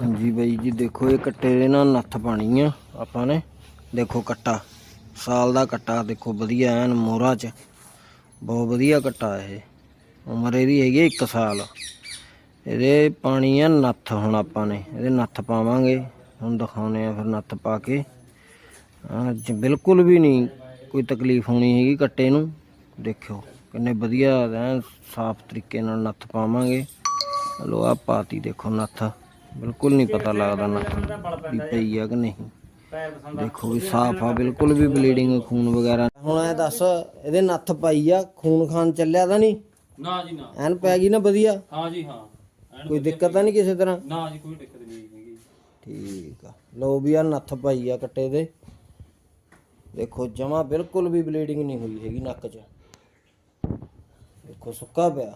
ਹਾਂਜੀ ਬਾਈ ਜੀ, ਦੇਖੋ ਇਹ ਕੱਟੇ ਦੇ ਨਾਲ ਨੱਥ ਪਾਣੀ ਆ ਆਪਾਂ ਨੇ। ਦੇਖੋ ਕੱਟਾ, ਸਾਲ ਦਾ ਕੱਟਾ, ਦੇਖੋ ਵਧੀਆ ਐਨ ਮੋਹਰਾ ਚ। ਬਹੁਤ ਵਧੀਆ ਕੱਟਾ ਇਹ, ਉਮਰ ਇਹਦੀ ਹੈਗੀ 1 ਸਾਲ। ਇਹਦੇ ਪਾਣੀ ਆ ਨੱਥ ਹੁਣ ਆਪਾਂ ਨੇ, ਇਹਦੇ ਨੱਥ ਪਾਵਾਂਗੇ। ਹੁਣ ਦਿਖਾਉਨੇ ਆ ਫਿਰ ਨੱਥ ਪਾ ਕੇ। ਅੱਜ ਬਿਲਕੁਲ ਵੀ ਨਹੀਂ ਕੋਈ ਤਕਲੀਫ ਹੋਣੀ ਹੈਗੀ ਕੱਟੇ ਨੂੰ। ਦੇਖਿਓ ਕਿੰਨੇ ਵਧੀਆ ਐਨ ਸਾਫ਼ ਤਰੀਕੇ ਨਾਲ ਨੱਥ ਪਾਵਾਂਗੇ। ਲੋ ਆ ਪਾਤੀ ਦੇਖੋ ਨੱਥ। ਬਿਲਕੁਲ ਨਹੀਂ ਪਤਾ ਲੱਗਦਾ ਨੱਥ ਵੀ ਪਈ ਆ ਕਿ ਨਹੀਂ। ਦੇਖੋ ਵੀ ਸਾਫ਼ ਆ ਬਿਲਕੁਲ ਵੀ ਬਲੀਡਿੰਗ ਖੂਨ ਵਗੈਰਾ ਹੁਣ ਐ ਦੱਸ ਇਹਦੇ ਨੱਥ ਪਾਈ ਆ ਖੂਨ ਖਾਨ ਚੱਲਿਆ ਤਾਂ ਨਹੀਂ? ਨਾ ਜੀ ਨਾ। ਐਨ ਪੈ ਗਈ ਨਾ ਵਧੀਆ? ਹਾਂ ਜੀ ਹਾਂ। ਕੋਈ ਦਿੱਕਤ ਤਾਂ ਨਹੀਂ ਕਿਸੇ ਤਰ੍ਹਾਂ? ਨਾ ਜੀ ਕੋਈ ਦਿੱਕਤ ਨਹੀਂ ਹੈਗੀ। ਠੀਕ ਆ। ਲੋ ਵੀ ਆ ਨੱਥ ਪਾਈ ਆ ਕੱਟੇ ਦੇ। ਦੇਖੋ ਜਮਾ ਬਿਲਕੁਲ ਵੀ ਬਲੀਡਿੰਗ ਨਹੀਂ ਹੋਈ ਹੈਗੀ ਨੱਕ 'ਚ। ਦੇਖੋ ਸੁੱਕਾ ਪਿਆ।